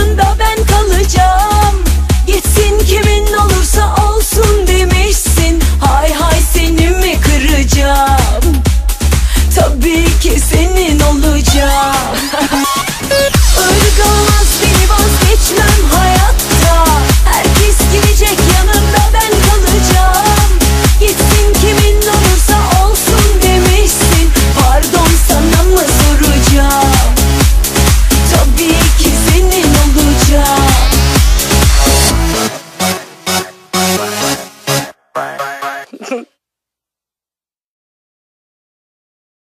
죽는다.